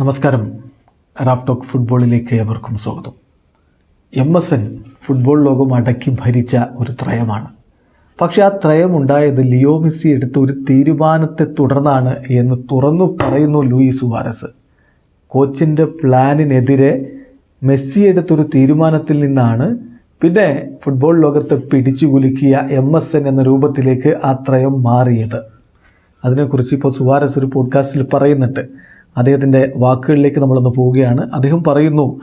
നമസ്കാരം. Raf talk ഫുട്ബോളിലേക്ക് ഏവർക്കും സ്വാഗതം. എം എസ് എൻ ഫുട്ബോൾ ലോകം അടക്കി ഭരിച്ച ഒരു ത്രയമാണ്. പക്ഷെ ആ ത്രയം ഉണ്ടായത് ലിയോ മെസ്സി എടുത്ത ഒരു തീരുമാനത്തെ തുടർന്നാണ് എന്ന് തുറന്നു പറയുന്നു ലൂയിസ് സുവാരസ്. കോച്ചിന്റെ പ്ലാനിനെതിരെ മെസ്സി എടുത്തൊരു തീരുമാനത്തിൽ നിന്നാണ് പിന്നെ ഫുട്ബോൾ ലോകത്തെ പിടിച്ചു കുലുക്കിയ എം എസ് എൻ എന്ന രൂപത്തിലേക്ക് ആ ത്രയം മാറിയത്. അതിനെക്കുറിച്ച് ഇപ്പോൾ സുവാരസ് ഒരു പോഡ്കാസ്റ്റിൽ പറയുന്നുണ്ട്. അദ്ദേഹത്തിന്റെ വാക്കുകളിലേക്ക് നമ്മളൊന്ന് പോവുകയാണ്. അദ്ദേഹം പറയുന്നു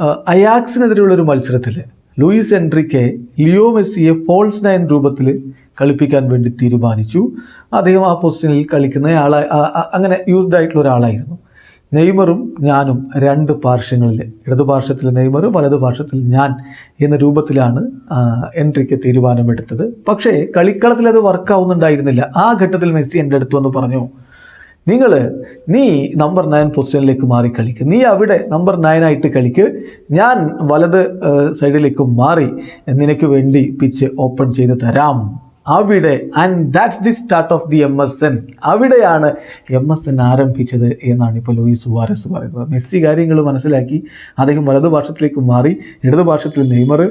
"ആ, അയാക്സിനെതിരെയുള്ളൊരു മത്സരത്തിൽ ലൂയിസ് എൻട്രിക്കെ ലിയോ മെസ്സിയെ ഫോൾസ് നയൻ രൂപത്തിൽ കളിപ്പിക്കാൻ വേണ്ടി തീരുമാനിച്ചു. അദ്ദേഹം ആ പൊസിഷനിൽ കളിക്കുന്ന ആളാ ആ- ആ- അങ്ങനെ യൂസ്ഡ് ആയിട്ടുള്ള ഒരാളായിരുന്നു. നെയ്മറും ഞാനും രണ്ട് പാർശ്വങ്ങളിൽ ഇടതു പാർശ്വത്തിൽ നെയ്മർ വലതു പാർശ്വത്തിൽ ഞാൻ എന്ന രൂപത്തിലാണ് എൻട്രിക്ക് തീരുമാനമെടുത്തത്. പക്ഷേ കളിക്കളത്തിൽ അത് വർക്കാവുന്നുണ്ടായിരുന്നില്ല ആ ഘട്ടത്തിൽ മെസ്സി എന്റെ അടുത്ത് വന്ന് പറഞ്ഞു നിങ്ങൾ നീ നമ്പർ നയൻ പൊസിഷനിലേക്ക് മാറി കളിക്കുക നീ അവിടെ നമ്പർ നയനായിട്ട് കളിക്ക്. ഞാൻ വലത് സൈഡിലേക്ക് മാറി നിനക്ക് വേണ്ടി പിച്ച് ഓപ്പൺ ചെയ്ത് തരാം. അവിടെ and that's the start of the M S N അവിടെയാണ് എം എസ് എൻ ആരംഭിച്ചത് എന്നാണ് ഇപ്പോൾ ലൂയിസ് സുവാരസ് പറയുന്നത്. മെസ്സി കാര്യങ്ങൾ മനസ്സിലാക്കി. അദ്ദേഹം വലതുഭാഷത്തിലേക്ക് മാറി ഇടതുപാർശ്വത്തിൽ നെയ്മർ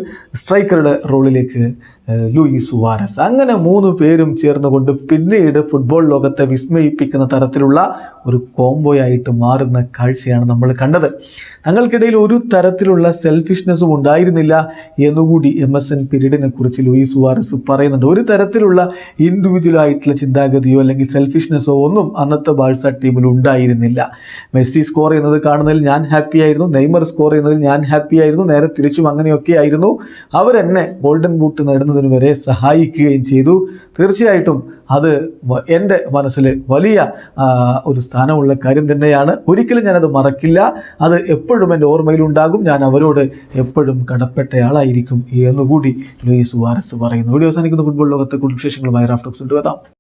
സ്ട്രൈക്കറുടെ റോളിലേക്ക് ലൂയിസ് സുവാരസ്. അങ്ങനെ മൂന്ന് പേരും ചേർന്നുകൊണ്ട് പിന്നീട് ഫുട്ബോൾ ലോകത്തെ വിസ്മയിപ്പിക്കുന്ന തരത്തിലുള്ള ഒരു കോംബോയായിട്ട് മാറുന്ന കാഴ്ചയാണ് നമ്മൾ കണ്ടത്. തങ്ങൾക്കിടയിൽ ഒരു തരത്തിലുള്ള സെൽഫിഷ്നെസ്സും ഉണ്ടായിരുന്നില്ല എന്നുകൂടി എം എസ് എൻ പീരീഡിനെ കുറിച്ച് ലൂയിസ് സുവാരസ് പറയുന്നുണ്ട്. ഒരു തരത്തിലുള്ള ഇൻഡിവിജ്വൽ ആയിട്ടുള്ള ചിന്താഗതിയോ അല്ലെങ്കിൽ സെൽഫിഷ്നെസ്സോ ഒന്നും അന്നത്തെ ബാഴ്സ ടീമിൽ ഉണ്ടായിരുന്നില്ല. മെസ്സി സ്കോർ ചെയ്യുന്നത് കാണുന്നതിൽ ഞാൻ ഹാപ്പി ആയിരുന്നു. നെയ്മർ സ്കോർ ചെയ്യുന്നതിൽ ഞാൻ ഹാപ്പി ആയിരുന്നു. നേരെ തിരിച്ചും അങ്ങനെയൊക്കെ ആയിരുന്നു. അവരെന്നെ ഗോൾഡൻ ബൂട്ട് നേടുന്നതിന് വരെ സഹായിക്കുകയും ചെയ്തു. തീർച്ചയായിട്ടും അത് എന്റെ മനസ്സിൽ വലിയ ഒരു സ്ഥാനമുള്ള കാര്യം തന്നെയാണ്. ഒരിക്കലും ഞാനത് മറക്കില്ല. അത് എപ്പോഴും എന്റെ ഓർമ്മയിലുണ്ടാകും ഞാൻ അവരോട് എപ്പോഴും കടപ്പെട്ടയാളായിരിക്കും എന്നുകൂടി ലൂയിസ് വാരസ് പറയുന്നു. വീഡിയോ അവസാനിക്കുന്ന. ഫുട്ബോൾ ലോകത്തെ കുടുംബ വിശേഷങ്ങളുമായി റാഫ്റ്റോക്സ് കൊണ്ടുവരാം